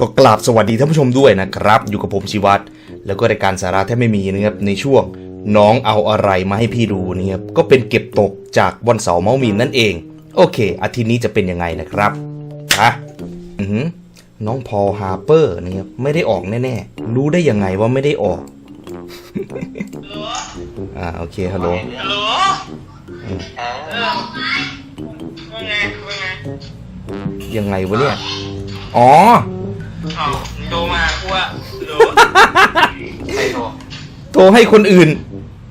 ก็กราบสวัสดีท่านผู้ชมด้วยนะครับ อยู่กับผมชิวัตรแล้วก็รายการสาระแทบไม่มีนะครับในช่วงน้องเอาอะไรมาให้พี่ดูนะครับก็เป็นเก็บตกจากวันเสาร์เมาส์มีนนั่นเอง โอเค อาทิตย์นี้จะเป็นยังไงนะครับอะอือหือน้องพอลฮาร์เปอร์นะครับไม่ได้ออกแน่ๆ รู้ได้ยังไงว่าไม่ได้ออกอ่าโอเคฮัลโหลฮัลโหลเออว่าไงว่าไงยังไงวะเนี่ย อ๋อ อ้าวมึงโทรมากูว่าฮัลโหลใครโทรโทรให้คนอื่น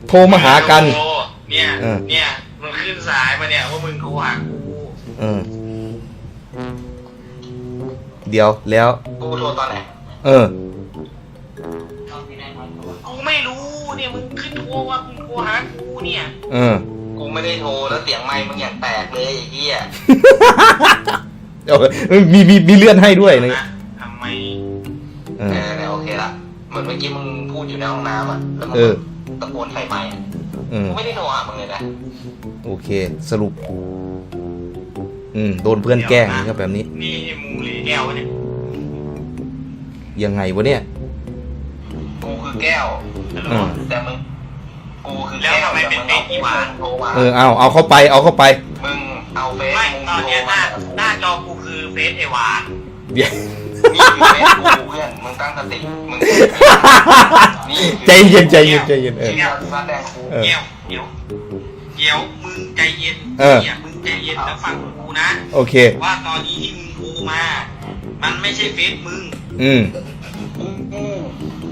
โทรมาหากัน โทรเนี่ยเออ เนี่ยมันขึ้นสายมาเนี่ยว่ามึงโทรหากูเออ เดี๋ยวแล้ว กูโทรตอนไหนเออ กูไม่รู้เนี่ยมึงขึ้นโทรว่ามึงโทรหากูเนี่ยเออ กูไม่ได้โทรแล้วเสียงไมค์มึงอย่างแตกเลยไอ้เหี้ยเอามีมีมีเลื่อนให้ด้วยนะนะทำไม เอเอออเนี่ยโอเคละเหมือนเมื่อกี้มึงพูดอยู่ในห้องน้ำอะแล้วมึงเออ ตะโกนใส่ไมค์อะเออ กูไม่ได้โทรหามึงเลยนะโอเค สรุป อืม โดนเพื่อนแกล้งนะครับแบบนี้ นี่มูหรือแก้วเนี่ยยังไงวะเนี่ย กูคือแก้วเออ แต่มึงกูคือแก้วแล้วทำไมเป็นเฟซอีวานโทรมาเออ เอา เอาเข้าไป เอาเข้าไป มึงเอาเฟซไม่ตอนเนี้ยหน้าหน้าจอกูคือเฟซไอวานเดี๋ยว นี่คือเฟซกูเพื่อน มึงตั้งสติ มึงนี่ใจเย็นใจเย็นใจเย็นเออ เดี๋ยวมาแดงกูเออ เดี๋ยวเดี๋ยวเดี๋ยวมึงใจเย็นเออ เนี่ยมึงใจเย็นแล้วฟังกูนะ โอเค ว่าตอนนี้ที่มึงโทรมา มันไม่ใช่เฟซมึง อืม กู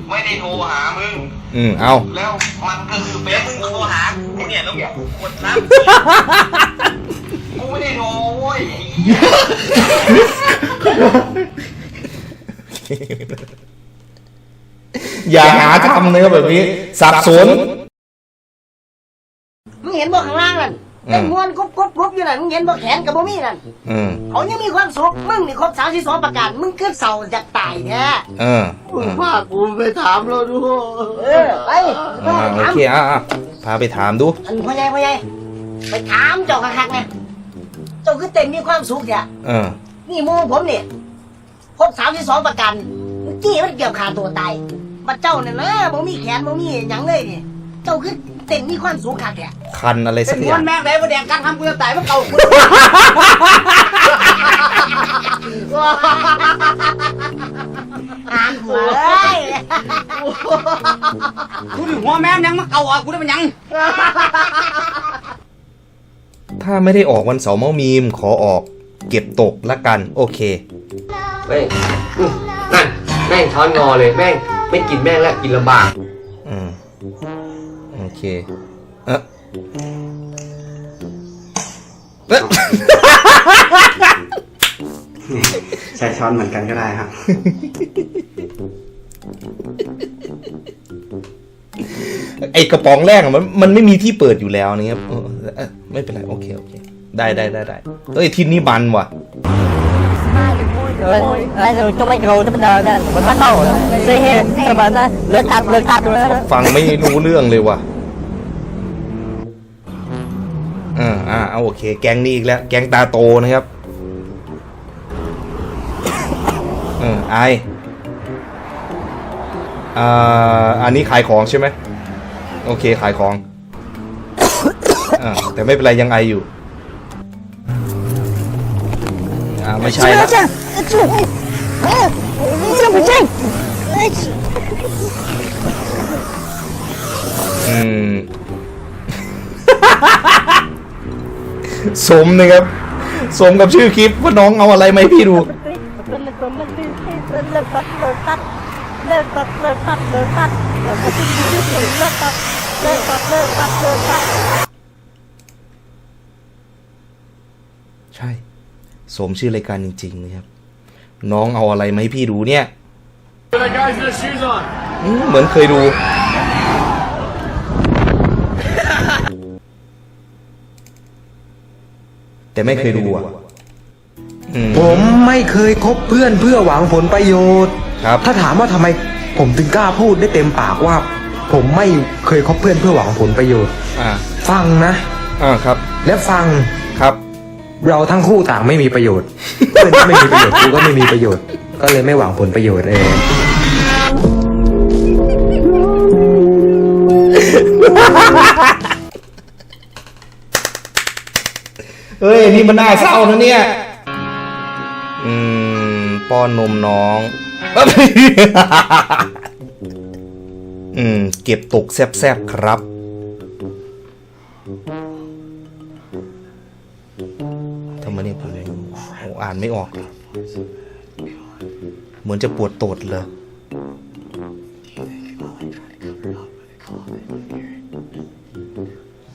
ไม่ได้โทรหามึง อืม เอา แล้วมันก็คือเฟซมึงโทรหากูเนี่ยแล้วกูกดรับกูไม่ได้โทรเว้ยไอ้เหี้ยอย่าหาทำนะครับแบบนี้ สับสน มึงเห็นบ่ข้างล่างนั่นอืม เป็นม้วนกรุบกรุบกรุบอยู่นั่นมึงเห็นบ่แขนกับบ่มีนั่นอืมเขายังมีความสุขมึงนี่ครบสามสิบสองประการมึงคือเสาจากตายแท้เออมึงพากูไปถามเราดูเออไปอ่าโอเคอะอะพาไปถามดู อันพ่อใหญ่พ่อใหญ่ไปถามเจ้าคักๆนะเจ้าคือเต็มมีความสุขแท้เออ นี่หมูผมเนี่ย ครบสามสิบสองประการเมื่อกี้มันเกี่ยวขาตัวตายมาเจ้าเนี่ยนะบ่มีแขนบ่มีหยังเลยนี่เจ้าคือเต็มมีความสุขคักแท้คันอะไรเป็สันกอม้วย่านงแม่งได้บ่แดงการทำกูจะตายมันเก่ากูอ่านหัวเลยกูถึงหัวแม่งยังมาเก่าอะกูได้เป็นยังถ้าไม่ได้ออกวันเสาร์เมามีมขอออก เก็บตกละกัน โอเคแม่งอื้อนั่นแม่งช้อนงอเลยแม่งไม่กินแม่งแล้วกินลำบากอืมโอเคเอะเอ๊ะใช้ช้อนเหมือนกันก็ได้ครับ ไอกระป๋องแรกอะมันมันไม่มีที่เปิดอยู่แล้วนะครับเออเอ๊ะไม่เป็นไรโอเคโอเค ได้ได้ได้ได้เอ้ยทีนี้บันว่ะ Đấy, rồi cho mấy rồi nó bây giờ vẫn bắt đầu dây hè các bạn đã lượt tạt lượt tạt rồi đó ฟังไม่รู้เรื่องเลยว่ะอ่าอ่าเอาโอเค แกงนี้อีกแล้ว แกงตาโตนะครับเออไออ่าอันนี้ขายของใช่ไหมโอเคขายของอ่าแต่ไม่เป็นไรยังไออยู่อ่าไม่ใช่ละ อืม สมนะครับ สมกับชื่อคลิปว่าน้องเอาอะไรไหมาให้พี่ดู ใช่ สมชื่อรายการจริงๆนะครับ น้องเอาอะไรมาให้พี่ดูเนี่ยอืมเหมือนเคยดู แต่ไม่เคยดูอะอืมผมไม่เคยคบเพื่อนเพื่อหวังผลประโยชน์ครับถ้าถามว่าทำไม ผมถึงกล้าพูดได้เต็มปากว่า ผมไม่เคยคบเพื่อนเพื่อหวังผลประโยชน์ อ่า ฟังนะ อ่าครับ และฟังครับ เราทั้งคู่ต่างไม่มีประโยชน์เพื่อนก็ไม่มีประโยชน์กูก็ไม่มีประโยชน์ ก็เลยไม่หวังผลประโยชน์เองเฮ้ยนี่มันน่าเศร้านะเนี่ย อืม ป้อนนมน้อง อืม เก็บตกแซบๆครับ อ่านไม่ออก เหมือนจะปวดตดเลย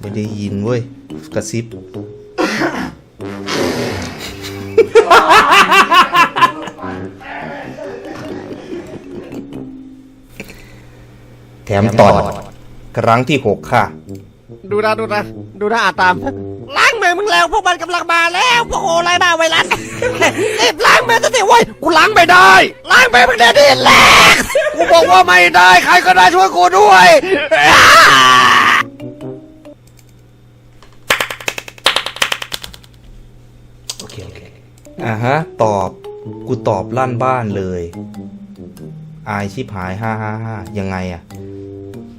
ไม่ได้ยินเว้ย กระซิบ แถมตอด ครั้งที่หกค่ะ ดูนะดูนะดูนะอ่านตาม แล้วพวกมันกำลังมาแล้วพวกโอไรมาไวรัสรีบล้างมือซะสิเว้ยกูล้างไม่ได้ ล้างมือมึงเดี๋ยวนี้แหละกูบอกว่าไม่ได้ใครก็ได้ช่วยกูด้วย โอเคโอเคอ่าฮะ ตอบกูตอบลั่นบ้านเลย อายชิบหายห้าห้าห้ายังไงอะ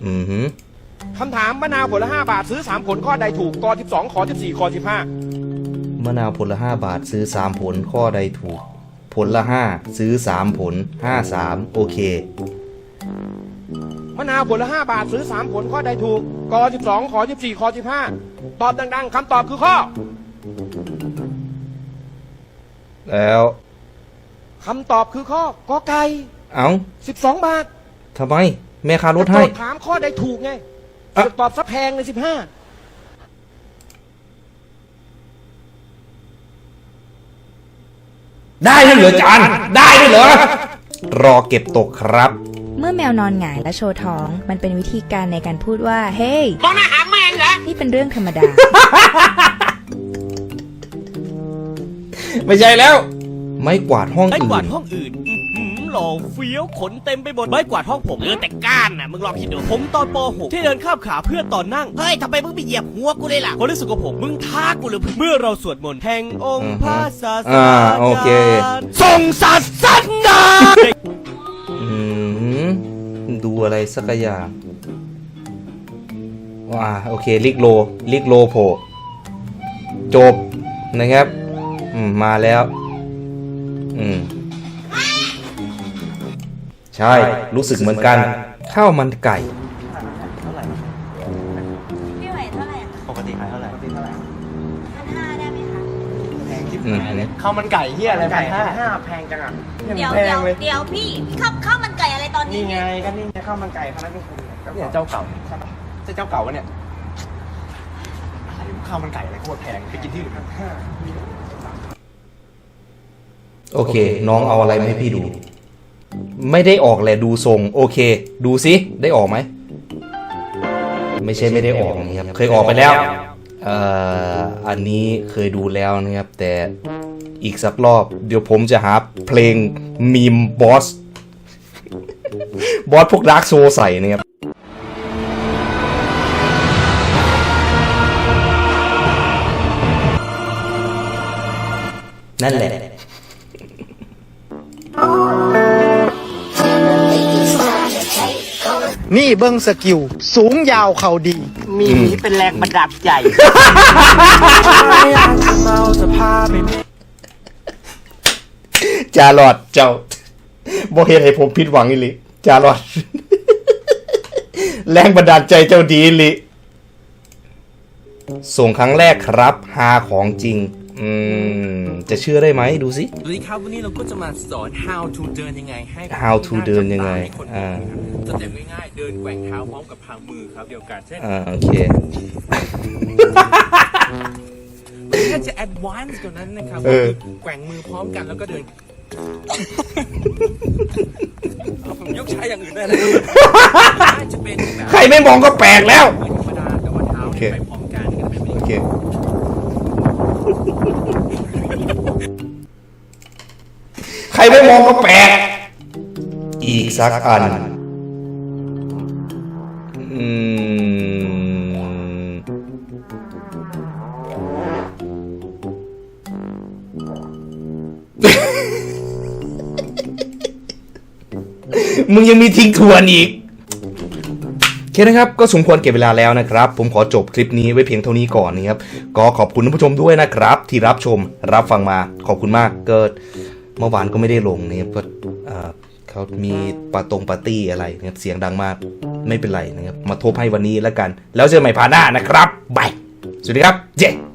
อือหือ คำถามมะนาวผลละ5บาทซื้อ 3 ผลข้อใดถูกกอ12ขอ14ขอ15มะนาวผลละห้าบาทซื้อสามผลข้อใดถูก ผลละห้าซื้อสามผลห้าสามโอเคมะนาวผลละ 5 บาทซื้อ 3 ผลข้อใดถูกกอ12ขอ14ขอ15 ตอบดังๆคำตอบคือข้อ แล้วคำตอบคือข้อกอไก่เอ้า12 บาททำไม แม่ค้าลดโจให้ทย์ถามข้อใดถูกไง อะ ตอบซะแพงเลย15ได้ด้วยเหรอจานได้ด้วยเหรอ รอเก็บตกครับ เมื่อแมวนอนหงายและโชว์ท้อง มันเป็นวิธีการในการพูดว่า เฮ้ hey! มองหน้าหาแมงเหรอ นี่เป็นเรื่องธรรมดา ไม่ใช่แล้ว ไม่กวาดห้องไม้อื่กวาดนห้องอื่นอื้อ หือหล่อเฟี้ยวขนเต็มไปหมดไม้กวาดห้องผมเหลือแต่ก้านน่ะมึงลองคิดดูผมตอนป .6 ที่เดินข้ามขาเพื่อนตอนนั่งเฮ้ยทำไมมึงไปเหยียบหัวกูเลยล่ะคนรู้สึกกับผมมึงท้ากูหรือเมื่อเราสวดมนต์แห่งองค์พระศาสอ่าดาโอเค ทรงศาสนาอืมดูอะไรสักอย่างว้าโอเคลิกโลลิกโลโผล่จบนะครับ อืม มาแล้ว อืม ใช่ รู้สึกเหมือนกัน ข้าวมันไก่พี่ไหวเท่าไหร่อะปกติขายเท่าไหร่พันห้าได้ไหมคะอืม ข้าวมันไก่เฮียอะไรพันห้าห้าแพงจังอะเดี๋ยวเดี๋ยวเดี๋ยวพี่ข้าวข้าวมันไก่อะไรตอนนี้นี่ไงก็นี่ไงข้าวมันไก่พนักงานเนี่ยเจ้าเก่าใช่ปะใช่เจ้าเก่าวะเนี่ยข้าวมันไก่อะไรโคตรแพงไปกินที่อื่นพันห้าโอเค น้องเอาอะไรมาให้พี่ดู ไม่ได้ออกแหละดูทรงโอเค ดูสิได้ออกไหมไม่ใช่ไม่ได้ออกนะครับเคยออกไปแล้วเอ่ออันนี้เคยดูแล้วนะครับ แต่อีกสักรอบ เดี๋ยวผมจะหาเพลงมีมบอสบอสพวกดาร์กโซใส่นะครับนั่นแหละ นี่เบิ้งสกิล สูงยาวเข่าดี มีหมีเป็นแรงบันดาลใจ จาหลอดเจ้าบ่เฮ็ดให้ผมผิดหวังอีหลิจาหลอด แรงบันดาลใจเจ้าดีอีหลิส่งครั้งแรกครับหาของจริง อืม จะเชื่อได้ไหมดูสิสวัสดีครับวันนี้เราก็จะมาสอน how to เดินยังไงให้ How to เดินยังไงอ่าสเต็ปง่ายๆเดินแกว่งเท้าพร้อมกับพางมือครับเดียวกันเช่นอ่าโอเคถ้าจะ advance กว่านั้นนะครับเออก็คือแกว่งมือพร้อมกันแล้วก็เดินเอาผมยกใช้อย่างอื่นได้เลยน่าจะเป็นแบบใครไม่มองก็แปลกแล้วมือธรรมดาแต่ว่าเท้าโอเคไปพร้อมกันก็เป็นแบบนี้โอเค ใครไม่มองก็แปลก อีกสักอัน อืม มึงยังมีทิ้งทวนอีก โอเคนะครับ ก็สมควรเก็บเวลาแล้วนะครับ ผมขอจบคลิปนี้ไว้เพียงเท่านี้ก่อนนะครับ ก็ขอบคุณท่านผู้ชมด้วยนะครับ ที่รับชมรับฟังมาขอบคุณมากเกิดเมื่อวานก็ไม่ได้ลงนะครับเขามีปาตรงปาร์ตี้อะไรนะครับเสียงดังมากไม่เป็นไรนะครับ มาทบให้วันนี้แล้วกัน แล้วเจอกันใหม่พาหน้านะครับบายสวัสดีครับ เจ๊